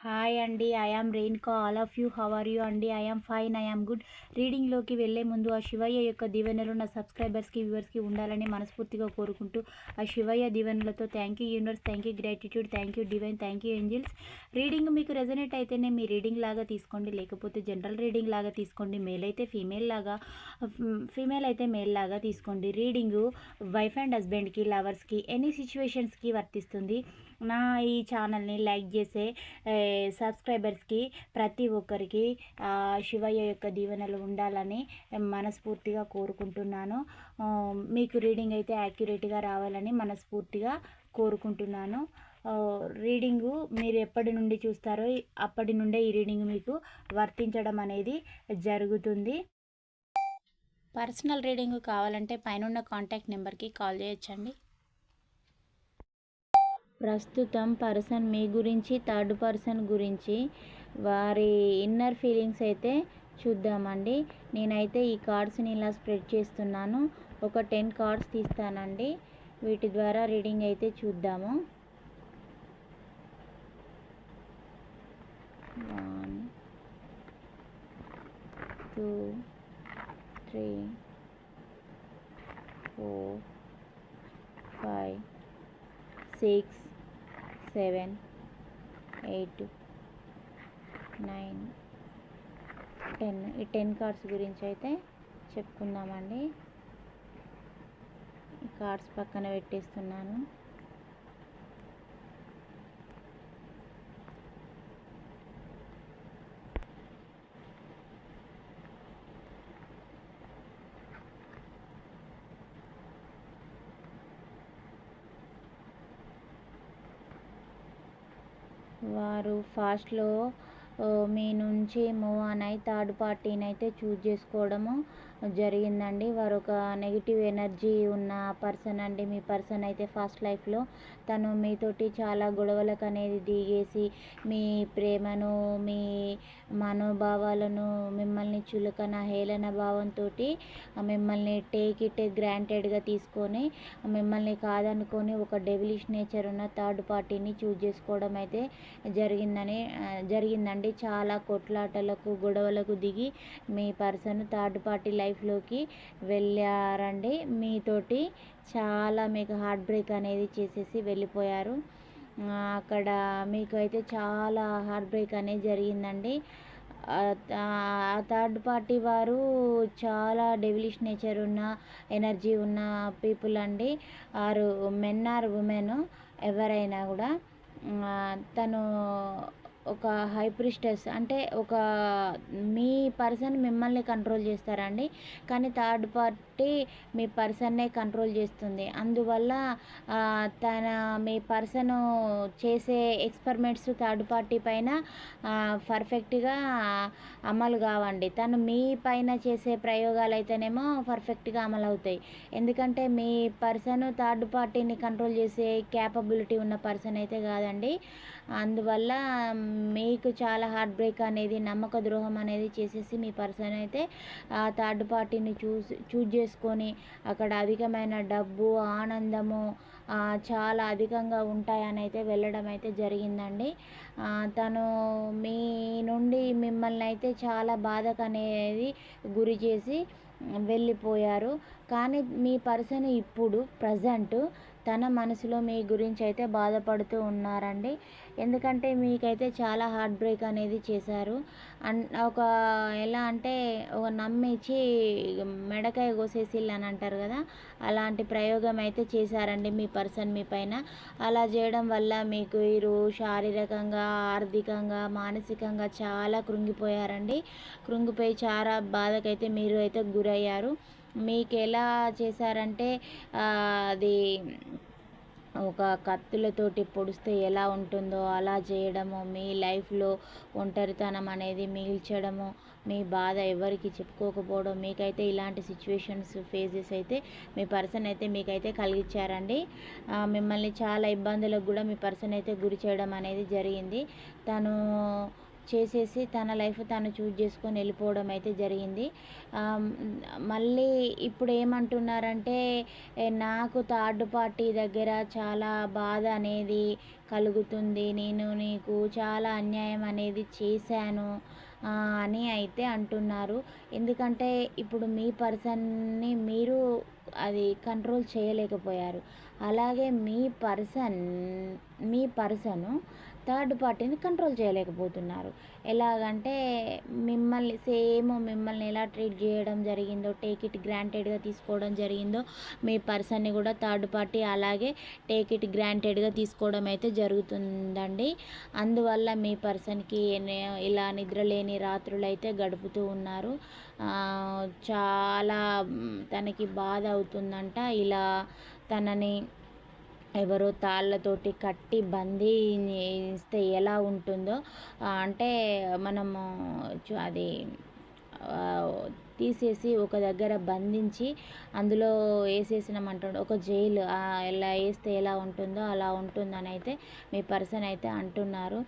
Hi అండి I am రెయిన్కా all of you how are you అండి I fine I good రీడింగ్లోకి వెళ్ళే ముందు ఆ శివయ్య యొక్క దీవెనలు నా సబ్స్క్రైబర్స్కి వ్యూవర్స్కి ఉండాలని మనస్ఫూర్తిగా కోరుకుంటూ ఆ శివయ్య దీవెనలతో thank you universe thank you gratitude thank you divine thank you angels reading మీకు రెజనేట్ అయితేనే మీ రీడింగ్ లాగా తీసుకోండి. లేకపోతే జనరల్ రీడింగ్ లాగా తీసుకోండి. మేల్ అయితే ఫీమేల్ లాగా ఫీమేల్ అయితే మేల్ లాగా తీసుకోండి. రీడింగు వైఫ్ అండ్ హస్బెండ్కి లవర్స్కి ఎనీ సిచ్యువేషన్స్కి వర్తిస్తుంది. నా ఈ ఛానల్ని లైక్ చేసే సబ్స్క్రైబర్స్కి ప్రతి ఒక్కరికి శివయ్య యొక్క దీవెనలు ఉండాలని మనస్ఫూర్తిగా కోరుకుంటున్నాను. మీకు రీడింగ్ అయితే యాక్యురేట్గా రావాలని మనస్ఫూర్తిగా కోరుకుంటున్నాను. రీడింగు మీరు ఎప్పటి నుండి చూస్తారో అప్పటి నుండే ఈ రీడింగ్ మీకు వర్తించడం అనేది జరుగుతుంది. పర్సనల్ రీడింగ్ కావాలంటే పైన కాంటాక్ట్ నెంబర్కి కాల్ చేయొచ్చండి. ప్రస్తుతం పర్సన్ మీ గురించి థర్డ్ పర్సన్ గురించి వారి ఇన్నర్ ఫీలింగ్స్ అయితే చూద్దామండి. నేనైతే ఈ కార్డ్స్ని ఇలా స్ప్రెడ్ చేస్తున్నాను. ఒక టెన్ కార్డ్స్ తీస్తానండి. వీటి ద్వారా రీడింగ్ అయితే చూద్దాము. One two three four five six seven eight nine ten. ఈ టెన్ కార్డ్స్ గురించి అయితే చెప్పుకుందామండి. ఈ కార్డ్స్ పక్కన పెట్టేస్తున్నాను. వారు ఫాస్ట్లో మీ నుంచి మూవ్ ఆన్ అయి థర్డ్ పార్టీని అయితే చూజ్ చేసుకోవడము జరిగిందండి. వారు ఒక నెగిటివ్ ఎనర్జీ ఉన్న పర్సన్ అండి. మీ పర్సన్ అయితే ఫస్ట్ లైఫ్లో తను మీతోటి చాలా గొడవలకు అనేది దిగేసి మీ ప్రేమను మీ మనోభావాలను మిమ్మల్ని చులకన హేళన భావంతో మిమ్మల్ని టేక్ ఇట్ గ్రాంటెడ్గా తీసుకొని మిమ్మల్ని కాదనుకొని ఒక డెవిలిష్ నేచర్ ఉన్న థర్డ్ పార్టీని చూజ్ చేసుకోవడం అయితే జరిగిందని జరిగిందండి. చాలా కొట్లాటలకు గొడవలకు దిగి మీ పర్సన్ థర్డ్ పార్టీ లైఫ్లోకి వెళ్ళారండి. మీతోటి చాలా మీకు హార్ట్ బ్రేక్ అనేది చేసేసి వెళ్ళిపోయారు. అక్కడ మీకు అయితే చాలా హార్ట్ బ్రేక్ అనేది జరిగిందండి. థర్డ్ పార్టీ వారు చాలా డెవిలిష్ నేచర్ ఉన్న ఎనర్జీ ఉన్న పీపుల్ అండి. ఆరు మెన్ ఆర్ ఉమెన్ ఎవరైనా కూడా తను ఒక హైప్రిస్టెస్ అంటే ఒక మీ పర్సన్ మిమ్మల్ని కంట్రోల్ చేస్తారండి. కానీ థర్డ్ పార్టీ మీ పర్సన్నే కంట్రోల్ చేస్తుంది. అందువల్ల తన మీ పర్సన్ చేసే ఎక్స్పెరిమెంట్స్ థర్డ్ పార్టీ పైన పర్ఫెక్ట్గా అమలు కావండి. తను మీ పైన చేసే ప్రయోగాలు అయితేనేమో పర్ఫెక్ట్గా అమలు అవుతాయి. ఎందుకంటే మీ పర్సన్ థర్డ్ పార్టీని కంట్రోల్ చేసే క్యాపబిలిటీ ఉన్న పర్సన్ అయితే కాదండి. అందువల్ల మీకు చాలా హార్ట్ బ్రేక్ అనేది నమ్మక ద్రోహం అనేది చేసేసి మీ పర్సన్ అయితే ఆ థర్డ్ పార్టీని చూస్ చూజ్ చేసుకొని అక్కడ అధికమైన డబ్బు ఆనందము చాలా అధికంగా ఉంటాయని అయితే వెళ్ళడం అయితే జరిగిందండి. తను మీ నుండి మిమ్మల్ని అయితే చాలా బాధకు అనేది గురి చేసి వెళ్ళిపోయారు. కానీ మీ పర్సన్ ఇప్పుడు ప్రజెంట్ తన మనసులో మీ గురించి అయితే బాధపడుతూ ఉన్నారండి. ఎందుకంటే మీకైతే చాలా హార్ట్ బ్రేక్ అనేది చేశారు. అన్ ఒక ఎలా అంటే ఒక నమ్మించి మెడకాయ కోసేసిల్లు అని అంటారు కదా అలాంటి ప్రయోగం అయితే చేశారండి మీ పర్సన్ మీ పైన. అలా చేయడం వల్ల మీకు మీరు శారీరకంగా ఆర్థికంగా మానసికంగా చాలా కృంగిపోయారండి. కృంగిపోయి చాలా బాధకైతే మీరు అయితే గురయ్యారు. మీకు ఎలా చేశారంటే అది ఒక కత్తులతోటి పొడిస్తే ఎలా ఉంటుందో అలా చేయడము మీ లైఫ్లో ఒంటరితనం అనేది మిగిల్చడము మీ బాధ ఎవరికి చెప్పుకోకపోవడం మీకైతే ఇలాంటి సిచ్యువేషన్స్ ఫేజెస్ అయితే మీ పర్సన్ అయితే మీకైతే కలిగించారండి మిమ్మల్ని చాలా ఇబ్బందులకు కూడా మీ పర్సన్ అయితే గురి చేయడం అనేది జరిగింది. తను చేసేసి తన లైఫ్ తను చూజ్ చేసుకొని వెళ్ళిపోవడం అయితే జరిగింది. మళ్ళీ ఇప్పుడు ఏమంటున్నారంటే నాకు థర్డ్ పార్టీ దగ్గర చాలా బాధ అనేది కలుగుతుంది. నేను నీకు చాలా అన్యాయం అనేది చేశాను అని అయితే అంటున్నారు. ఎందుకంటే ఇప్పుడు మీ పర్సన్ని మీరు అది కంట్రోల్ చేయలేకపోయారు. అలాగే మీ పర్సన్ మీ పర్సను థర్డ్ పార్టీని కంట్రోల్ చేయలేకపోతున్నారు. ఎలాగంటే మిమ్మల్ని సేమ్ మిమ్మల్ని ఎలా ట్రీట్ చేయడం జరిగిందో టేక్ ఇట్ గ్రాంటెడ్గా తీసుకోవడం జరిగిందో మీ పర్సన్ని కూడా థర్డ్ పార్టీ అలాగే టేక్ ఇట్ గ్రాంటెడ్గా తీసుకోవడం అయితే జరుగుతుందండి. అందువల్ల మీ పర్సన్కి ఇలా నిద్రలేని రాత్రులు అయితే గడుపుతూ ఉన్నారు. చాలా తనకి బాధ అవుతుందంట. ఇలా తనని ఎవరో తాళ్ళతోటి కట్టి బంధిస్తే ఎలా ఉంటుందో అంటే మనము అది తీసేసి ఒక దగ్గర బంధించి అందులో వేసేసినామంటాడు. ఒక జైలు ఎలా వేస్తే ఎలా ఉంటుందో అలా ఉంటుందని అయితే మీ పర్సన్ అయితే అంటున్నారు.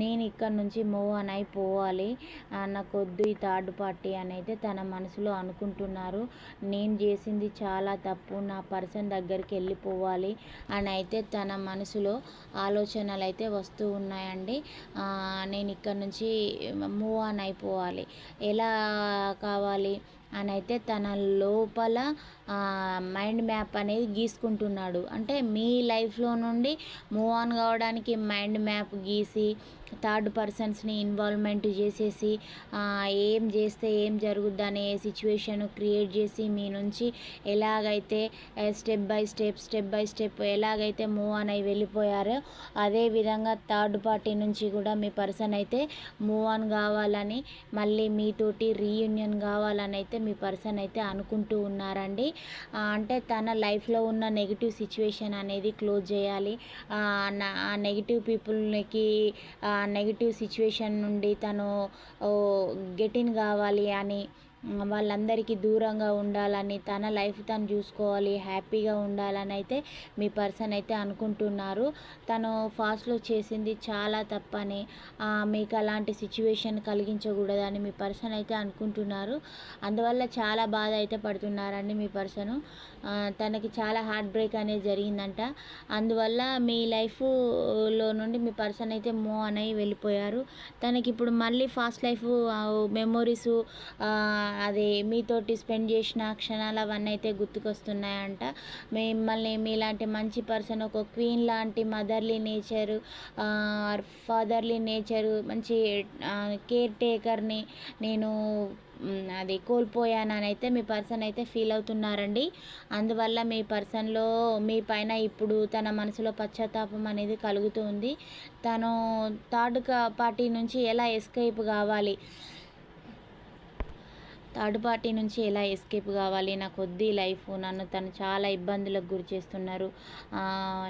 నేను ఇక్కడ నుంచి మూవ్ ఆన్ అయిపోవాలి అన్న వద్దు ఈ థర్డ్ పార్టీ అని అయితే తన మనసులో అనుకుంటున్నారు. నేను చేసింది చాలా తప్పు. నా పర్సన్ దగ్గరికి వెళ్ళిపోవాలి అని అయితే తన మనసులో ఆలోచనలు అయితే వస్తూ ఉన్నాయండి. నేను ఇక్కడ నుంచి మూవ్ ఆన్ అయిపోవాలి. ఎలా కావాలి అని అయితే తన లోపల మైండ్ మ్యాప్ అనేది గీసుకుంటున్నాడు. అంటే మీ లైఫ్లో నుండి మూవ్ ఆన్ కావడానికి మైండ్ మ్యాప్ గీసి థర్డ్ పర్సన్స్ని ఇన్వాల్వ్మెంట్ చేసేసి ఏం చేస్తే ఏం జరుగుద్ది అనే సిచ్యువేషన్ క్రియేట్ చేసి మీ నుంచి ఎలాగైతే step by step step by step ఎలాగైతే మూవ్ ఆన్ అయి వెళ్ళిపోయారో అదే విధంగా థర్డ్ పార్టీ నుంచి కూడా మీ పర్సన్ అయితే మూవ్ ఆన్ కావాలని మళ్ళీ మీతోటి రీయూనియన్ కావాలని అయితే మీ పర్సన్ అయితే అనుకుంటూ ఉన్నారండి. అంటే తన లైఫ్లో ఉన్న నెగిటివ్ సిచ్యువేషన్ అనేది క్లోజ్ చేయాలి. ఆ నెగిటివ్ పీపుల్కి నెగిటివ్ సిచ్యువేషన్ నుండి తను గెటిన్ కావాలి అని వాళ్ళందరికీ దూరంగా ఉండాలని తన లైఫ్ తను చూసుకోవాలి హ్యాపీగా ఉండాలని అయితే మీ పర్సన్ అయితే అనుకుంటున్నారు. తను ఫాస్ట్లో చేసింది చాలా తప్పని మీకు అలాంటి సిచ్యువేషన్ కలిగించకూడదని మీ పర్సన్ అయితే అనుకుంటున్నారు. అందువల్ల చాలా బాధ అయితే పడుతున్నారండి మీ పర్సను. తనకి చాలా హార్ట్ బ్రేక్ అనేది జరిగిందంట. అందువల్ల మీ లైఫ్లో నుండి మీ పర్సన్ అయితే మూవ్ అని వెళ్ళిపోయారు. తనకి ఇప్పుడు మళ్ళీ ఫాస్ట్ లైఫ్ మెమొరీస్ అది మీతోటి స్పెండ్ చేసిన క్షణాలు అవన్నీ అయితే గుర్తుకొస్తున్నాయంట. మిమ్మల్ని మీలాంటి మంచి పర్సన్ ఒక క్వీన్ లాంటి మదర్లీ నేచరు ఫాదర్లీ నేచరు మంచి కేర్ టేకర్ని నేను అది కోల్పోయానని అయితే మీ పర్సన్ అయితే ఫీల్ అవుతున్నారండి. అందువల్ల మీ పర్సన్లో మీ పైన ఇప్పుడు తన మనసులో పశ్చాత్తాపం అనేది కలుగుతుంది తను థర్డ్ పార్టీ నుంచి ఎలా ఎస్కేప్ కావాలి? థర్డ్ పార్టీ నుంచి ఎలా ఎస్కేప్ కావాలి? నాకు వద్దు లైఫ్ నన్ను తను చాలా ఇబ్బందులకు గురి చేస్తున్నారు.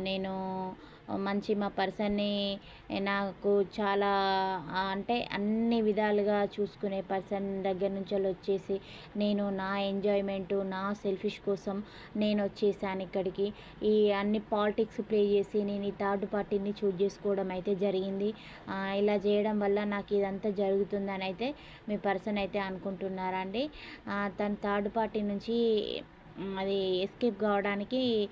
నేను మంచి మా పర్సన్ని నాకు చాలా అంటే అన్ని విధాలుగా చూసుకునే పర్సన్ దగ్గర నుంచి వచ్చేసి నేను నా ఎంజాయ్మెంట్ నా సెల్ఫిష్ కోసం నేను వచ్చేసాను ఇక్కడికి. ఈ అన్ని పాలిటిక్స్ ప్లే చేసి నేను ఈ థర్డ్ పార్టీని చూజ్ చేసుకోవడం అయితే జరిగింది. ఇలా చేయడం వల్ల నాకు ఇదంతా జరుగుతుందని అయితే మీ పర్సన్ అయితే అనుకుంటున్నారండి. తన థర్డ్ పార్టీ నుంచి అది ఎస్కేప్ కావడానికి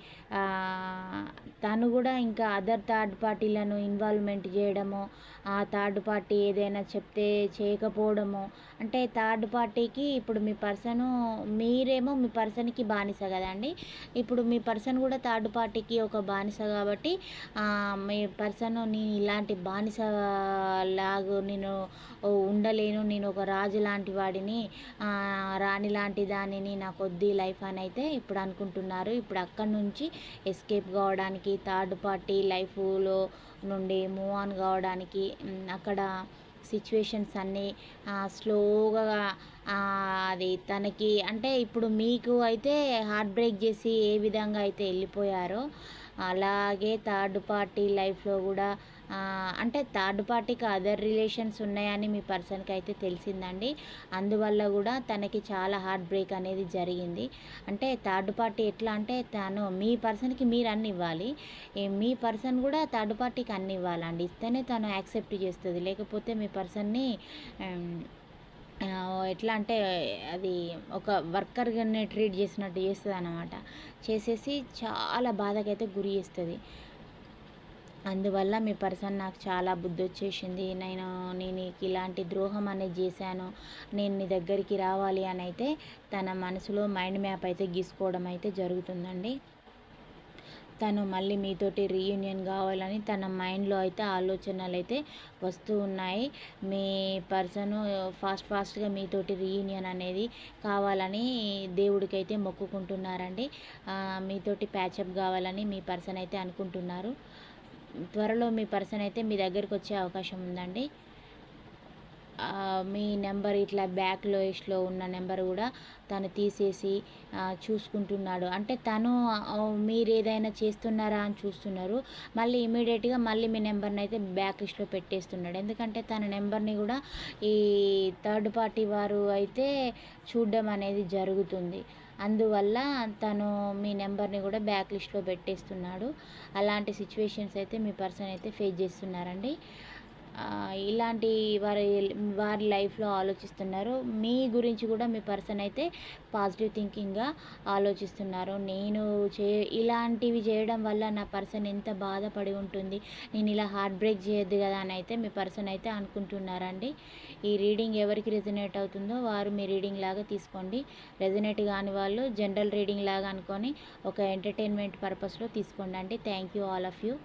తను కూడా ఇంకా అదర్ థర్డ్ పార్టీలను ఇన్వాల్వ్మెంట్ చేయడము ఆ థర్డ్ పార్టీ ఏదైనా చెప్తే చేయకపోవడము. అంటే థర్డ్ పార్టీకి ఇప్పుడు మీ పర్సను మీరేమో మీ పర్సన్కి బానిస కదండి ఇప్పుడు మీ పర్సన్ కూడా థర్డ్ పార్టీకి ఒక బానిస కాబట్టి మీ పర్సన్ నేను ఇలాంటి బానిస లాగా నేను ఉండలేను నేను ఒక రాజు లాంటి వాడిని రాణి లాంటి దానిని నాకు వద్దు లైఫ్ అని అయితే ఇప్పుడు అనుకుంటున్నారు. ఇప్పుడు అక్కడి నుంచి ఎస్కేప్ కావడానికి థర్డ్ పార్టీ లైఫ్లో నుండి మూవ్ ఆన్ కావడానికి అక్కడ సిచ్యువేషన్స్ అన్నీ స్లోగా అది తనకి అంటే ఇప్పుడు మీకు అయితే హార్ట్ బ్రేక్ చేసి ఏ విధంగా అయితే వెళ్ళిపోయారో అలాగే థర్డ్ పార్టీ లైఫ్లో కూడా అంటే థర్డ్ పార్టీకి అదర్ రిలేషన్స్ ఉన్నాయని మీ పర్సన్కి అయితే తెలిసిందండి. అందువల్ల కూడా తనకి చాలా హార్ట్ బ్రేక్ అనేది జరిగింది. అంటే థర్డ్ పార్టీ ఎట్లా అంటే తను మీ పర్సన్కి మీరు అన్ని ఇవ్వాలి. మీ పర్సన్ కూడా థర్డ్ పార్టీకి అన్ని ఇవ్వాలండి. ఇస్తేనే తను యాక్సెప్ట్ చేస్తుంది. లేకపోతే మీ పర్సన్ని ఎట్లా అంటే అది ఒక వర్కర్గానే ట్రీట్ చేసినట్టు చేస్తుంది అనమాట చేసేసి చాలా బాధకైతే గురి చేస్తుంది. అందువల్ల మీ పర్సన్ నాకు చాలా బుద్ధి వచ్చేసింది నేను నేను ఇలాంటి ద్రోహం అనేది చేశాను. నేను నీ దగ్గరికి రావాలి అని అయితే తన మనసులో మైండ్ మ్యాప్ అయితే గీసుకోవడం అయితే జరుగుతుందండి. తను మళ్ళీ మీతోటి రీయూనియన్ కావాలని తన మైండ్లో అయితే ఆలోచనలు అయితే వస్తూ ఉన్నాయి. మీ పర్సన్ ఫాస్ట్ ఫాస్ట్గా మీతోటి రీయూనియన్ అనేది కావాలని దేవుడికైతే మొక్కుకుంటున్నారండి. మీతోటి ప్యాచప్ కావాలని మీ పర్సన్ అయితే అనుకుంటున్నారు. త్వరలో మీ పర్సన్ అయితే మీ దగ్గరికి వచ్చే అవకాశం ఉందండి. మీ నెంబర్ ఇట్లా బ్యాక్ లోయెస్ట్లో ఉన్న నెంబర్ కూడా తను తీసేసి చూసుకుంటున్నాడు. అంటే తను మీరు ఏదైనా చేస్తున్నారా అని చూస్తున్నారు. మళ్ళీ ఇమీడియట్గా మళ్ళీ మీ నెంబర్ని అయితే బ్యాక్ లిస్ట్లో పెట్టేస్తున్నాడు. ఎందుకంటే తన నెంబర్ని కూడా ఈ థర్డ్ పార్టీ వారు అయితే చూడడం అనేది జరుగుతుంది. అందువల్ల తను మీ నెంబర్ని కూడా బ్యాక్ లిస్ట్లో పెట్టేస్తున్నాడు. అలాంటి సిచ్యువేషన్స్ అయితే మీ పర్సన్ అయితే ఫేస్ చేస్తున్నారండి. ఇలాంటి వారి వారి లైఫ్లో ఆలోచిస్తున్నారు. మీ గురించి కూడా మీ పర్సన్ అయితే పాజిటివ్ థింకింగ్గా ఆలోచిస్తున్నారు. నేను చే ఇలాంటివి చేయడం వల్ల నా పర్సన్ ఎంత బాధపడి ఉంటుంది. నేను ఇలా హార్ట్ బ్రేక్ చేయొద్దు కదా అని అయితే మీ పర్సన్ అయితే అనుకుంటున్నారండి. ఈ రీడింగ్ ఎవరికి రెజనేట్ అవుతుందో వారు మీ రీడింగ్ లాగా తీసుకోండి. రెజనేట్ కాని వాళ్ళు జనరల్ రీడింగ్ లాగా అనుకొని ఒక ఎంటర్టైన్మెంట్ పర్పస్లో తీసుకోండి అండి. Thank you all of you.